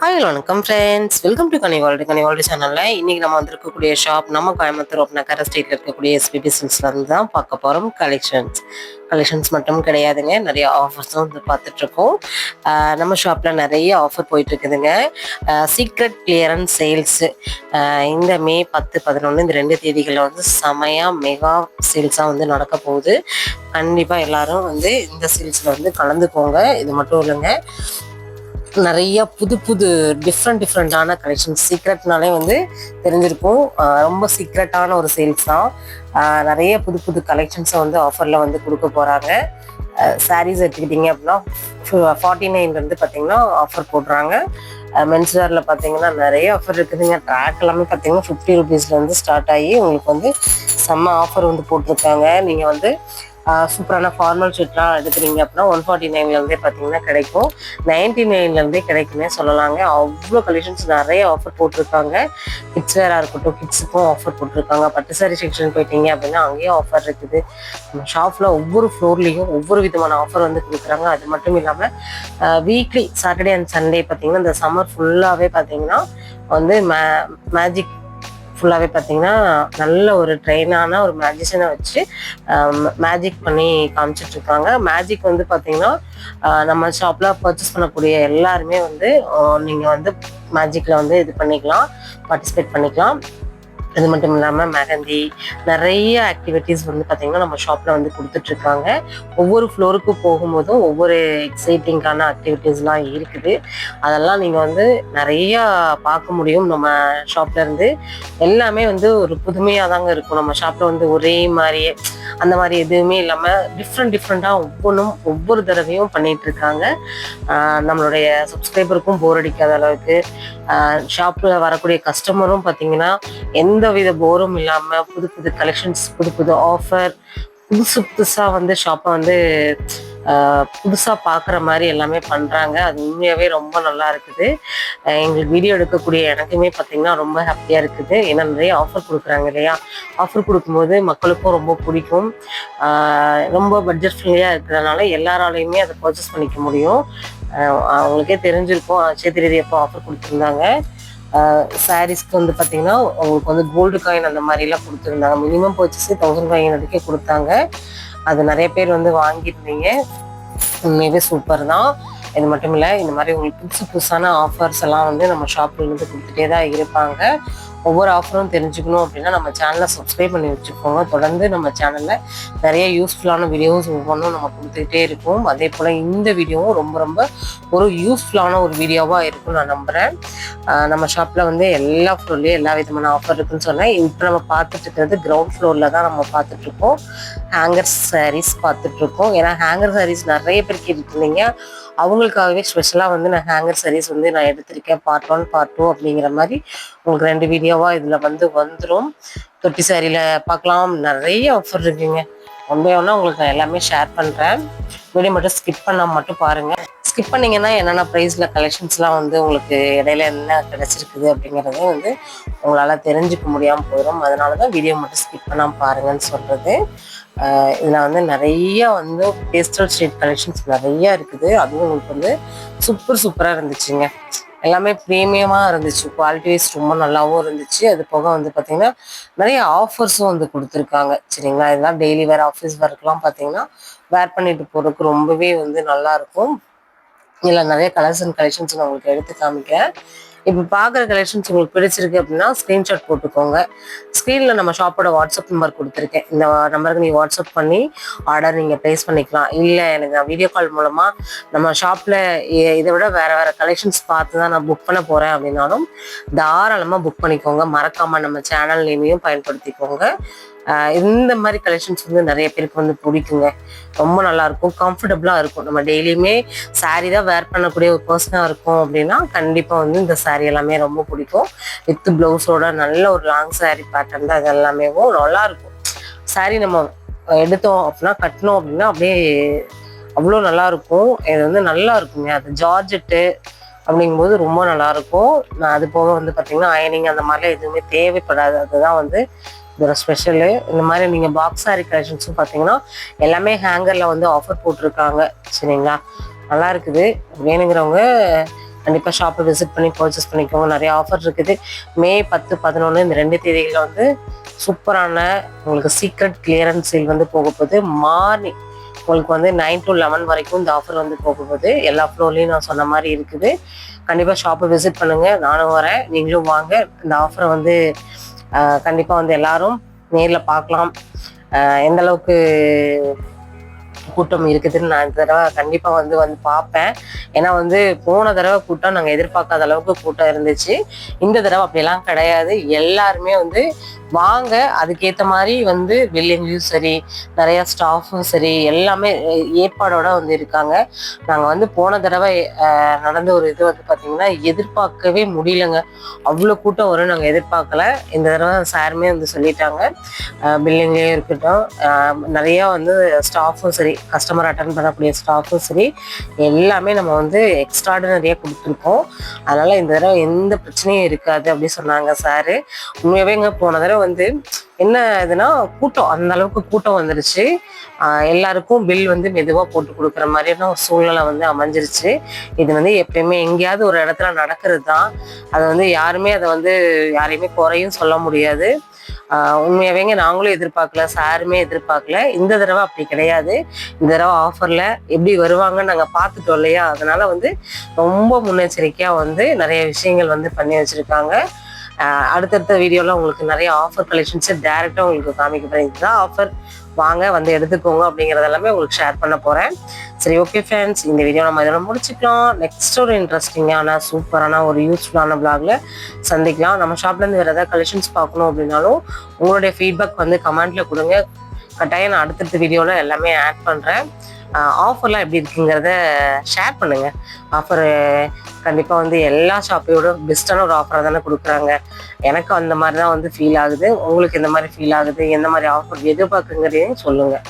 Hi வணக்கம் friends welcome to கனிவால்டு கனிவால்டு சேனலில் இன்றைக்கி நம்ம வந்திருக்கக்கூடிய ஷாப் நம்ம கோயம்புத்தூர் நகர ஸ்ட்ரீட்டில் இருக்கக்கூடிய எஸ்பிபி சில்ஸில் தான் பார்க்க போகிறோம் கலெக்ஷன்ஸ் கலெக்ஷன்ஸ் மட்டும் கிடையாதுங்க. நிறைய ஆஃபர்ஸும் வந்து பார்த்துட்ருக்கோம் நம்ம ஷாப்பில் நிறைய ஆஃபர் போயிட்டுருக்குதுங்க சீக்ரெட் கிளியரன்ஸ் சேல்ஸு இந்த மே பத்து பதினொன்று இந்த ரெண்டு தேதிகளில் வந்து செமையாக மெகா சேல்ஸாக வந்து நடக்க போகுது. கண்டிப்பாக எல்லாரும் வந்து இந்த சேல்ஸில் வந்து கலந்துக்கோங்க. இது மட்டும் இல்லைங்க. நிறைய புது புது டிஃப்ரெண்ட் டிஃப்ரெண்ட்டான கலெக்ஷன்ஸ் சீக்ரெட்னாலே வந்து தெரிஞ்சிருக்கும். ரொம்ப சீக்ரெட்டான ஒரு சேல்ஸ் தான். நிறைய புது புது கலெக்ஷன்ஸை வந்து ஆஃபரில் வந்து கொடுக்க போகிறாங்க சாரீஸ் எடுத்துக்கிட்டிங்க அப்படின்னா ஃபார்ட்டி நைன்லேருந்து பார்த்தீங்கன்னா ஆஃபர் போடுறாங்க. மென்ஸ் வேரில் பார்த்தீங்கன்னா நிறைய ஆஃபர் இருக்குதுங்க. ட்ராக் எல்லாமே பார்த்தீங்கன்னா ஃபிஃப்டி ருபீஸ்லேருந்து ஸ்டார்ட் ஆகி உங்களுக்கு வந்து செம்ம ஆஃபர் வந்து போட்டிருக்காங்க. நீங்கள் வந்து சூப்பரான ஃபார்மல் ஷூட்லாம் எடுக்கிறீங்க அப்படின்னா ஒன் ஃபார்ட்டி நைன்லேருந்தே பார்த்தீங்கன்னா கிடைக்கும். நைன்டி நைன்லேருந்தே கிடைக்குமே சொல்லலாங்க. அவ்வளோ கலெக்ஷன்ஸ் நிறைய ஆஃபர் போட்டிருக்காங்க. கிட்ஸ் வேராக இருக்கட்டும் கிட்ஸுக்கும் ஆஃபர் போட்டிருக்காங்க. பட்டு சாரி செக்ஷன் போயிட்டீங்க அப்படின்னா அங்கேயும் ஆஃபர் இருக்குது. நம்ம ஷாப்பில் ஒவ்வொரு ஃப்ளோர்லேயும் ஒவ்வொரு விதமான ஆஃபர் வந்து கொடுக்குறாங்க. அது மட்டும் இல்லாமல் வீக்லி சாட்டர்டே அண்ட் சண்டே பார்த்தீங்கன்னா இந்த சம்மர் ஃபுல்லாகவே பார்த்தீங்கன்னா வந்து மே மேஜிக் ஃபுல்லாகவே பார்த்தீங்கன்னா நல்ல ஒரு ட்ரெயினான ஒரு மேஜிஷியனை வச்சு மேஜிக் பண்ணி காமிச்சிட்ருக்காங்க. மேஜிக் வந்து பார்த்தீங்கன்னா நம்ம ஷாப்பில் பர்ச்சேஸ் பண்ணக்கூடிய எல்லாருமே வந்து நீங்கள் வந்து மேஜிக்கில் வந்து இது பண்ணிக்கலாம் பார்ட்டிசிபேட் பண்ணிக்கலாம். அது மட்டும் இல்லாமல் மெஹந்தி நிறைய ஆக்டிவிட்டீஸ் வந்து பார்த்திங்கன்னா நம்ம ஷாப்பில் வந்து கொடுத்துட்ருக்காங்க ஒவ்வொரு ஃப்ளோருக்கு போகும்போதும் ஒவ்வொரு எக்ஸைட்டிங்கான ஆக்டிவிட்டீஸ்லாம் இருக்குது. அதெல்லாம் நீங்கள் வந்து நிறையா பார்க்க முடியும் நம்ம ஷாப்லேருந்து எல்லாமே வந்து ஒரு புதுமையாக தாங்க இருக்கும். நம்ம ஷாப்பில் வந்து ஒரே மாதிரியே அந்த மாதிரி எதுவுமே இல்லாமல் டிஃப்ரெண்ட் டிஃப்ரெண்ட்டாக ஒவ்வொன்றும் ஒவ்வொரு தடவையும் பண்ணிட்டு இருக்காங்க. ஆஹ் நம்மளுடைய சப்ஸ்கிரைபருக்கும் போர் அடிக்காத அளவுக்கு ஷாப்பில் வரக்கூடிய கஸ்டமரும் பார்த்தீங்கன்னா எந்த வித போரும் இல்லாமல் புது புது கலெக்ஷன்ஸ் புது புது ஆஃபர் புதுசு புதுசாக வந்து ஷாப்பை வந்து புதுசாக பார்க்குற மாதிரி எல்லாமே பண்ணுறாங்க அது உண்மையாகவே ரொம்ப நல்லா இருக்குது. எங்களுக்கு வீடியோ எடுக்கக்கூடிய எனக்குமே பார்த்தீங்கன்னா ரொம்ப ஹாப்பியாக இருக்குது. ஏன்னா நிறைய ஆஃபர் கொடுக்குறாங்க இல்லையா? ஆஃபர் கொடுக்கும்போது மக்களுக்கும் ரொம்ப பிடிக்கும். ரொம்ப பட்ஜெட் ஃப்ரெண்ட்லியாக இருக்கிறதுனால எல்லாராலையுமே அதை பர்ச்சேஸ் பண்ணிக்க முடியும். அவங்களுக்கே தெரிஞ்சிருக்கும். அச்சய எப்போ ஆஃபர் கொடுத்துருந்தாங்க. சாரீஸ்க்கு வந்து பார்த்தீங்கன்னா உங்களுக்கு வந்து கோல்டு காயின் அந்த மாதிரிலாம் கொடுத்துருந்தாங்க. மினிமம் பர்ச்சேஸ் தௌசண்ட் காயின் வரைக்கும் கொடுத்தாங்க. அது நிறைய பேர் வந்து வாங்கியிருந்தீங்க. உண்மையவே சூப்பர் தான். இது மட்டும் இல்லை இந்த மாதிரி உங்களுக்கு புதுசு புதுசான ஆஃபர்ஸ் எல்லாம் வந்து நம்ம ஷாப்பில் வந்து கொடுத்துட்டே தான் இருப்பாங்க. ஒவ்வொரு ஆஃபரும் தெரிஞ்சுக்கணும் அப்படின்னா நம்ம சேனலை சப்ஸ்கிரைப் பண்ணி வச்சுக்கோங்க. தொடர்ந்து நம்ம சேனலில் நிறைய யூஸ்ஃபுல்லான வீடியோஸ் ஒவ்வொன்றும் நம்ம கொடுத்துக்கிட்டே இருக்கும். அதே போல் இந்த வீடியோவும் ரொம்ப ரொம்ப ஒரு யூஸ்ஃபுல்லான ஒரு வீடியோவாக இருக்கும்னு நான் நம்புகிறேன் நம்ம ஷாப்பில் வந்து எல்லா ஃப்ளோர்லேயும் எல்லா விதமான ஆஃபர் இருக்குன்னு சொன்னேன். இப்போ நம்ம பார்த்துட்டு இருக்கிறது கிரவுண்ட் ஃப்ளோரில் தான் நம்ம பார்த்துட்ருக்கோம் ஹேங்கர் சாரீஸ் பார்த்துட்ருக்கோம் ஏன்னா ஹேங்கர் சாரீஸ் நிறைய பேர் கேட்டுருந்தீங்க. அவங்களுக்காகவே ஸ்பெஷலாக வந்து நான் ஹேங்கர் சாரீஸ் வந்து நான் எடுத்திருக்கேன். பார்ட் ஒன் பார்ட் டூ அப்படிங்கிற மாதிரி உங்களுக்கு ரெண்டு வீடியோ வீடியோவாக இதில் வந்து வந்துடும் தொட்டி சாரியில் பார்க்கலாம் நிறைய ஆஃபர் இருக்குங்க. ஒன் பை உங்களுக்கு நான் எல்லாமே ஷேர் பண்ணுறேன் வீடியோ மட்டும் ஸ்கிப் பண்ணால் மட்டும் பாருங்கள் ஸ்கிப் பண்ணிங்கன்னா என்னென்ன ப்ரைஸில் கலெக்ஷன்ஸ்லாம் வந்து உங்களுக்கு இடையில என்ன கிடச்சிருக்குது அப்படிங்கிறத வந்து உங்களால் தெரிஞ்சுக்க முடியாமல் போயிடும் அதனால தான் வீடியோ மட்டும் ஸ்கிப் பண்ணாமல் பாருங்கன்னு சொல்கிறது இதில் வந்து நிறைய வந்து பேஸ்டல் ஷேட் கலெக்ஷன்ஸ் நிறையா இருக்குது. அதுவும் உங்களுக்கு வந்து சூப்பர் சூப்பராக இருந்துச்சுங்க. எல்லாமே ப்ரீமியமாக இருந்துச்சு. குவாலிட்டி வைஸ் ரொம்ப நல்லாவும் இருந்துச்சு. அது போக வந்து பார்த்தீங்கன்னா நிறைய ஆஃபர்ஸும் வந்து கொடுத்துருக்காங்க. சரிங்களா? இதெல்லாம் டெய்லி வேர் ஆஃபீஸ் ஒர்க்லாம் பார்த்தீங்கன்னா வேர் பண்ணிட்டு போகிறதுக்கு ரொம்பவே வந்து நல்லாயிருக்கும் இதில் நிறைய கலர்ஸ் அண்ட் கலெக்ஷன்ஸ் நான் உங்களுக்கு எடுத்து காமிக்கிறேன். இப்போ பார்க்குற கலெக்ஷன்ஸ் உங்களுக்கு பிடிச்சிருக்கு அப்படின்னா ஸ்க்ரீன்ஷாட் போட்டுக்கோங்க. ஸ்க்ரீனில் நம்ம ஷாப்போட வாட்ஸ்அப் நம்பர் கொடுத்துருக்கேன். இந்த நம்பருக்கு நீங்கள் வாட்ஸ்அப் பண்ணி ஆர்டர் நீங்கள் ப்ளேஸ் பண்ணிக்கலாம். இல்லை எனக்கு வீடியோ கால் மூலமாக நம்ம ஷாப்பில் இதை விட வேறு வேறு கலெக்ஷன்ஸ் பார்த்து தான் நான் புக் பண்ண போகிறேன் அப்படின்னாலும் தாராளமாக புக் பண்ணிக்கோங்க. மறக்காமல் நம்ம சேனல் நேமையும் பயன்படுத்திக்கோங்க. இந்த மாதிரி கலெக்ஷன்ஸ் வந்து நிறைய பேருக்கு வந்து பிடிக்குங்க. ரொம்ப நல்லா இருக்கும் கம்ஃபர்டபுளாக இருக்கும். நம்ம டெய்லியுமே சாரீ தான் வேர் பண்ணக்கூடிய ஒரு பர்சனாக இருக்கும் அப்படின்னா கண்டிப்பாக வந்து இந்த சாரீ எல்லாமே ரொம்ப பிடிக்கும். வித் ப்ளவுஸோட நல்ல ஒரு லாங் saree பேட்டர்ன் தான் இது எல்லாமே. நல்லா இருக்கும் நம்ம எடுத்தோம் அப்படின்னா கட்டினோம் அப்படின்னா அப்படியே அவ்வளோ நல்லாயிருக்கும். இது வந்து நல்லா இருக்குங்க அது ஜார்ஜெட்டு அப்படிங்கும்போது ரொம்ப நல்லாயிருக்கும். நான் அது போக வந்து பார்த்தீங்கன்னா அயனிங் அந்த மாதிரிலாம் எதுவுமே தேவைப்படாது. அதுதான் வந்து இதோட ஸ்பெஷலு இந்த மாதிரி நீங்கள் பாக்ஸ் சாரி கலெக்ஷன்ஸும் பார்த்தீங்கன்னா எல்லாமே ஹேங்கரில் வந்து ஆஃபர் போட்டிருக்காங்க. சரிங்களா? நல்லா இருக்குது. வேணுங்கிறவங்க கண்டிப்பாக ஷாப்பை விசிட் பண்ணி பர்ச்சேஸ் பண்ணிக்கோங்க. நிறைய ஆஃபர் இருக்குது. மே பத்து பதினொன்று இந்த ரெண்டு தேதிகளில் வந்து சூப்பரான உங்களுக்கு சீக்ரெட் கிளியரன்ஸ் சேல் வந்து போக போகுது. மார்னிங் உங்களுக்கு வந்து நைன் டு லெவன் வரைக்கும் இந்த ஆஃபர் வந்து போக போகுது. எல்லா ஃப்ளோர்லேயும் நான் சொன்ன மாதிரி இருக்குது. கண்டிப்பாக ஷாப்பை விசிட் பண்ணுங்கள் நானும் வரேன். நீங்களும் வாங்க. இந்த ஆஃபரை வந்து கண்டிப்பாக வந்து எல்லாரும் நேரில் பார்க்கலாம். ஆஹ் எந்த அளவுக்கு கூட்டம் இருக்குதுன்னு நான் இந்த தடவை கண்டிப்பாக வந்து வந்து பார்ப்பேன். ஏன்னா வந்து போன தடவை கூட்டம் நாங்கள் எதிர்பார்க்காத அளவுக்கு கூட்டம் இருந்துச்சு. இந்த தடவை அப்படியெல்லாம் கிடையாது. எல்லாருமே வந்து வாங்க அதுக்கேற்ற மாதிரி வந்து பில்லிங்லையும் சரி நிறைய ஸ்டாஃபும் சரி எல்லாமே ஏற்பாடோட வந்து இருக்காங்க. நாங்கள் வந்து போன தடவை நடந்த ஒரு இது வந்து பார்த்திங்கன்னா எதிர்பார்க்கவே முடியலங்க. அவ்வளோ கூட்டம் வரும் நாங்கள் எதிர்பார்க்கல. இந்த தடவை சாருமே வந்து சொல்லிட்டாங்க. பில்லிங்லேயும் இருக்கட்டும் நிறையா நிறைய வந்து ஸ்டாஃபும் சரி கஸ்டமர் அட்டன் பண்ணக்கூடிய ஸ்டாஃபும் சரி எல்லாமே நம்ம வந்து எக்ஸ்ட்ராடினரியாக கொடுத்துருக்கோம். அதனால இந்த தடவை எந்த பிரச்சனையும் இருக்காது அப்படின்னு சொன்னாங்க சாரு. உண்மையாவேங்க போன தடவை வந்து என்ன இதுனா கூட்டம் அந்த அளவுக்கு கூட்டம் வந்துருச்சு. எல்லாருக்கும் பில் வந்து மெதுவாக போட்டு கொடுக்குற மாதிரியான ஒரு சூழ்நிலை வந்து அமைஞ்சிருச்சு. இது வந்து எப்பயுமே எங்கேயாவது ஒரு இடத்துல நடக்கிறது தான் அதை வந்து யாருமே அதை வந்து யாரையுமே குறையும் சொல்ல முடியாது. உண்மையாகவேங்க உண்மையாவேங்க நாங்களும் எதிர்பார்க்கல சாருமே எதிர்பார்க்கல. இந்த தடவை அப்படி கிடையாது. இந்த தடவை ஆஃபரில் எப்படி வருவாங்கன்னு நாங்கள் பார்த்துட்டோம் இல்லையா? அதனால் வந்து ரொம்ப முன்னெச்சரிக்கையாக வந்து நிறைய விஷயங்கள் வந்து பண்ணி வச்சுருக்காங்க. அடுத்தடுத்த வீடியோவில் உங்களுக்கு நிறைய ஆஃபர் கலெக்ஷன்ஸை டேரெக்டாக உங்களுக்கு காமிக்க போறேன். இதுதான் ஆஃபர் வாங்க வந்து எடுத்துக்கோங்க அப்படிங்கிறதெல்லாமே உங்களுக்கு ஷேர் பண்ண போகிறேன் சரி ஓகே ஃப்ரெண்ட்ஸ் இந்த வீடியோ நம்ம இதோட முடிச்சுக்கலாம். நெக்ஸ்ட் ஒரு இன்ட்ரெஸ்டிங்கான சூப்பரான ஒரு யூஸ்ஃபுல்லான பிளாக்ல சந்திக்கலாம். நம்ம ஷாப்லேருந்து வேறு ஏதாவது கலெக்ஷன்ஸ் பார்க்கணும் அப்படின்னாலும் உங்களுடைய ஃபீட்பேக் வந்து கமெண்ட்டில் கொடுங்க. கட்டாயம் நான் அடுத்தடுத்த வீடியோவில் எல்லாமே ஆட் பண்ணுறேன் ஆஃபர்லாம் எப்படி இருக்குங்கிறத ஷேர் பண்ணுங்கள் ஆஃபர் கண்டிப்பாக வந்து எல்லா ஷாப்பையோட பெஸ்ட்டான ஒரு ஆஃபராக தானே கொடுக்குறாங்க. எனக்கு அந்த மாதிரி தான் வந்து ஃபீல் ஆகுது. உங்களுக்கு எந்த மாதிரி ஃபீல் ஆகுது. எந்த மாதிரி ஆஃபர் எதிர்பார்க்குங்கிறதையும் சொல்லுங்கள்